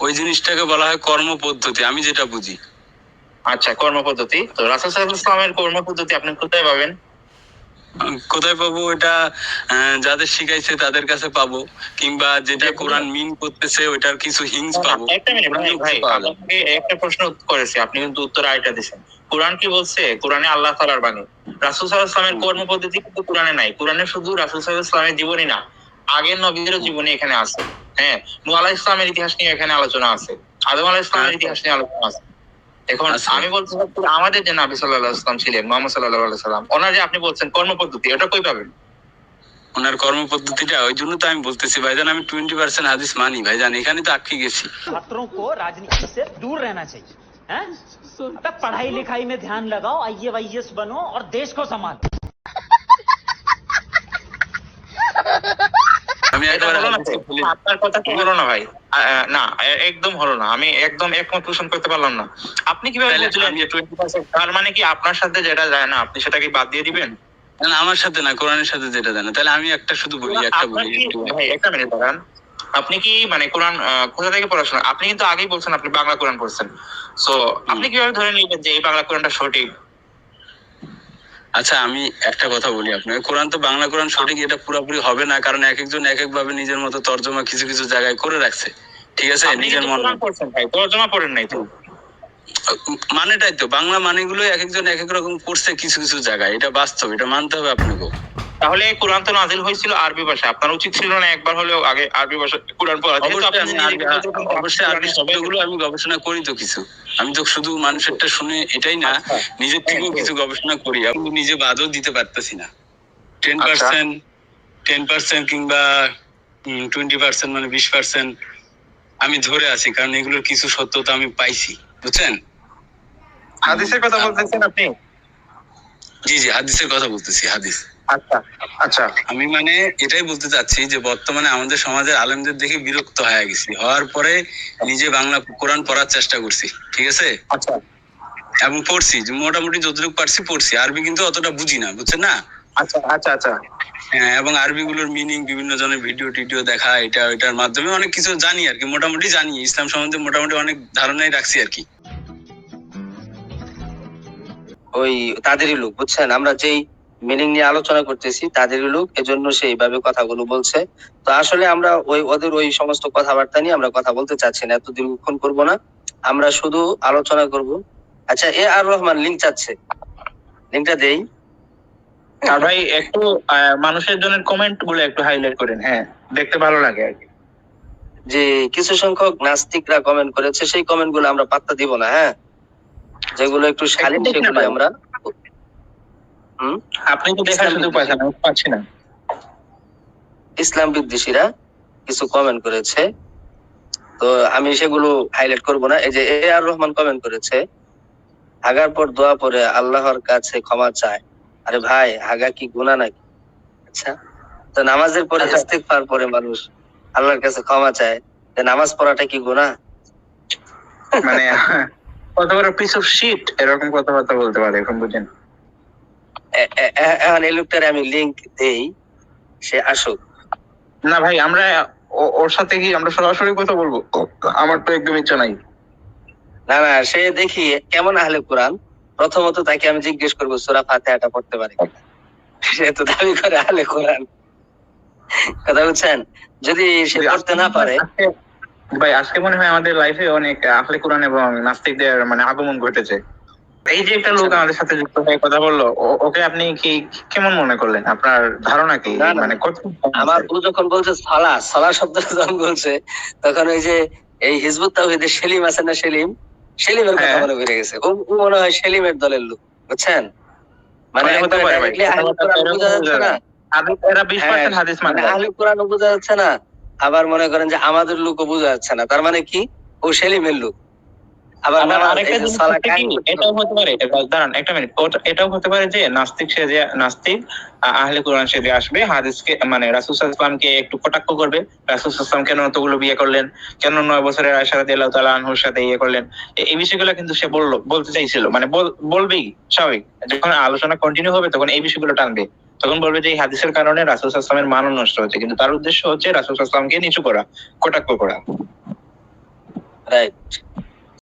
ওই জিনিসটাকে বলা হয় কর্ম পদ্ধতি আমি যেটা বুঝি। আচ্ছা কর্ম পদ্ধতি তো রাসুল সাল্লাল্লাহু কর্ম পদ্ধতি আপনি কোথায় পাবেন? কোথায় পাবো এটা যাদের শিখাইছে তাদের কাছে পাবো কিংবা যেটা কোরআন মিন করতেছে ওটার কিছু হিংস পাবো। একটা মিনিট ভাই আপনাকে একটা প্রশ্ন করেছি আপনি কিন্তু উত্তর আরেকটা দিয়েছেন। কোরআন কি বলছে? কোরআনে আল্লাহ তাআলার বাণী। রাসূল সাল্লাল্লাহু আলাইহি ওয়াসাল্লামের হুম। কর্মপদ্ধতি কিন্তু কোরআনে নাই। কোরআনে শুধু রাসূল সাল্লাল্লাহু আলাইহি ওয়াসাল্লামের জীবনী না আগের নবীদেরও জীবনী এখানে আছে হ্যাঁ নূহ আলাইহিস সালামের ইতিহাস নিয়ে এখানে আলোচনা আছে আদম আলাইহিস সালামের আচ্ছা। ইতিহাস নিয়ে আলোচনা আছে এখন আচ্ছা। আমি বলতে চাচ্ছি আমাদের যে নবী সাল্লাল্লাহু আলাইহি ওয়াসাল্লাম ছিলেন মুহাম্মদ সাল্লাল্লাহু আলাইহি সাল্লাম ওনার যে আপনি বলছেন কর্মপদ্ধতি ওটা কই পাবেন ওনার কর্ম পদ্ধতিটা ওই জন্য তো আমি বলতেছি ভাইজান আমি টোয়েন্টি পার্সেন্ট হাদিস মানি ভাইজান এখানে তো আটকে গেছি छात्रों को राजनीति से दूर रहना चाहिए हैं? अबे पढ़ाई लिखाई में ध्यान लगाओ आइए वाई बनो और देश को संभालो আমি না আপনার কথা হলো না ভাই। না একদম হলো না। আমি একদম একমত পোষণ করতে পারলাম না। আপনি কীভাবে বুঝলেন যে টোয়েন্টি পার্সেন্ট তার মানে কি আপনার সাথে যেটা যায় না আপনি সেটাকে বাদ দিয়ে দিবেন? না, আমার সাথে না কোরআনের সাথে যেটা জানা তাহলে আমি একটা শুধু বলি একটা বলি কি একটা। মিনিট দাঁড়ান। আপনি কি মানে কোরআন কোথা থেকে পড়াশোনা? আপনি কিন্তু আগেই বলছেন আপনি বাংলা কোরআন পড়ছেন। সো আপনি কীভাবে ধরে নিলেন যে এই বাংলা কোরআনটা সঠিক? আচ্ছা আমি একটা কথা বলি আপনাকে। কোরআন তো বাংলা কোরআন সঠিক এটা পুরোপুরি হবে না কারণ এক একজন এক এক ভাবে নিজের মতো তর্জমা কিছু কিছু জায়গায় করে রাখছে। ঠিক আছে? নিজের মন তর্জমা পড়েন নাই তো। মানেটাই তো বাংলা মানেগুলো এক একজন এক এক রকম করছে কিছু কিছু জায়গায় এটা বাস্তব এটা মানতে হবে আপনাকে। তাহলে কোরআন তো নাজিল হয়েছিল আরবি ভাষা আপনার উচিত ছিল না একবার হলেও আগে আরবি ভাষা কোরআন পড়া অবশ্যই আরবি- অবশ্যই আরবি শব্দগুলো আমি গবেষণা করি তো কিছু। আমি তো শুধু মানুষেরটা শুনে এটাই না আচ্ছা। নিজের থেকেও কিছু গবেষণা করি। আমি নিজে বাদও দিতে পারতেছি না। টেন। পার্সেন্ট টেন পার্সেন্ট কিংবা টোয়েন্টি পার্সেন্ট মানে বিশ পার্সেন্ট আমি ধরে আছি কারণ এগুলোর কিছু সত্যতা আমি পাইছি। বুঝছেন? হাদিসের কথা বলতেছেন আপনি? জি জি হাদিসের কথা বলতেছি হাদিস। আচ্ছা আচ্ছা। আমি মানে এটাই বলতে চাচ্ছি যে বর্তমানে আমাদের সমাজের আলেমদের দেখে বিরক্ত হয়ে গেছি। হওয়ার পরে নিজে বাংলা কোরআন পড়ার চেষ্টা করছি ঠিক আছে? আচ্ছা। এবং পড়ছি মোটামুটি যতটুকু পারছি পড়ছি। আরবি কিন্তু অতটা বুঝি না বুঝছেন না? আচ্ছা আচ্ছা আচ্ছা। হ্যাঁ, এবং আরবি গুলোর মিনিং বিভিন্ন জনের ভিডিও টিডিও দেখা এটা এটার মাধ্যমে অনেক কিছু জানি আর কি মোটামুটি জানি। ইসলাম সম্বন্ধে মোটামুটি অনেক ধারণাই রাখছি আর কি। ওই তাদেরই লোক বুঝছেন? আমরা যেই মিনিং নিয়ে আলোচনা করতেছি তাদেরই লোক এজন্য সে এইভাবে কথাগুলো বলছে। তো আসলে আমরা ওই ওদের ওই সমস্ত কথাবার্তা নিয়ে আমরা কথা বলতে চাচ্ছি না এত দীর্ঘক্ষণ করব না। আমরা শুধু আলোচনা করব। আচ্ছা এ আর রহমান লিঙ্ক চাচ্ছে। লিঙ্কটা দেই। আর ভাই একটু মানুষের জন্য কমেন্টগুলো একটু হাইলাইট করেন হ্যাঁ দেখতে ভালো লাগে আর কি। যে কিছু সংখ্যক নাস্তিকরা কমেন্ট করেছে সেই কমেন্টগুলো আমরা পাত্তা দিব না হ্যাঁ? যেগুলো একটু শালীন সেগুলো আমরা আপনি তো দেখার সুযোগ পাচ্ছেন পাচ্ছি না। ইসলাম বিদ্বেষীরা কিছু কমেন্ট করেছে। তো আমি সেগুলো হাইলাইট করব না। এই যে এ আর রহমান কমেন্ট করেছে আগার পর দোয়া পরে আল্লাহর কাছে ক্ষমা চায়। আরে ভাই হাগা কি গুনাহ নাকি? আচ্ছা তো নামাজের পরে আচ্ছা। ইস্তেগফার পরে মানুষ আল্লাহর কাছে ক্ষমা চায় তো নামাজ পড়াটা কি গুনাহ? মানে কত বড় পিস অফ শিট এরকম কথাবার্তা বলতে পারে এখন বুঝেন। এখন এই লোকটারে আমি লিংক দেই সে আসুক। না ভাই আমরা ওর সাথে কি আমরা সরাসরি কথা বলব। আমার তো একদম ইচ্ছা নাই। না না সে দেখি কেমন আহলে কোরআন? প্রথমত তাকে আমি জিজ্ঞেস করব সুরা ফাতিহাটা পড়তে পারে সে তো দাবি করে আহলে কোরআন। কথা যদি সে পড়তে না পারে ভাই আজকে মনে হয় আমাদের লাইফে অনেক আহলে কোরআন এবং নাস্তিকদের মানে আগমন ঘটেছে। এই যে একটা লোক আমাদের সাথে যুক্ত হয়ে কথা বলল ওকে আপনি কি কেমন মনে করলেন? আপনার ধারণা কি। মানে আমার ও যখন বলছে সালা সালা শব্দটা যখন বলছে তখন ওই যে এই হিজবুত তাওহীদের সেলিম আছে না সেলিম? সেলিমের কথা হ্যাঁ। মনে পড়ে গেছে। ও মনে হয় সেলিমের দলের লোক বুঝছেন? মানে আহলে কোরআন হ্যাঁ, মানে মানে আহলে কোরআন বোঝা যাচ্ছে না। আবার মনে করেন যে আমাদের লোকও বোঝা যাচ্ছে না। তার মানে কি? ও সেলিমের লোক। আবার আরেকটা এটাও হতে পারে দাঁড়ান একটা মিনিট এটাও হতে পারে যে নাস্তিক সে যে নাস্তিক আহলে কোরআন সে যে আসবে হাদিসকে মানে রাসুল ইসলামকে একটু কটাক্ষ করবে। রাসুল ইসলাম কেন অতগুলো বিয়ে করলেন? কেন নয় বছরের আয়সা রাদিয়াল্লাহু তাআলা আনহুর সাথে ইয়ে করলেন? এই বিষয়গুলো কিন্তু সে বলল বলতে চাইছিল মানে বল- বলবেই স্বাভাবিক। যখন আলোচনা কন্টিনিউ হবে তখন এই বিষয়গুলো টানবে। তখন বলবে যে এই হাদিসের কারণে রাসুল ইসলামের মানও নষ্ট হচ্ছে কিন্তু তার উদ্দেশ্য হচ্ছে রাসুল ইসলামকে নিচু করা কটাক্ষ করা। রাইট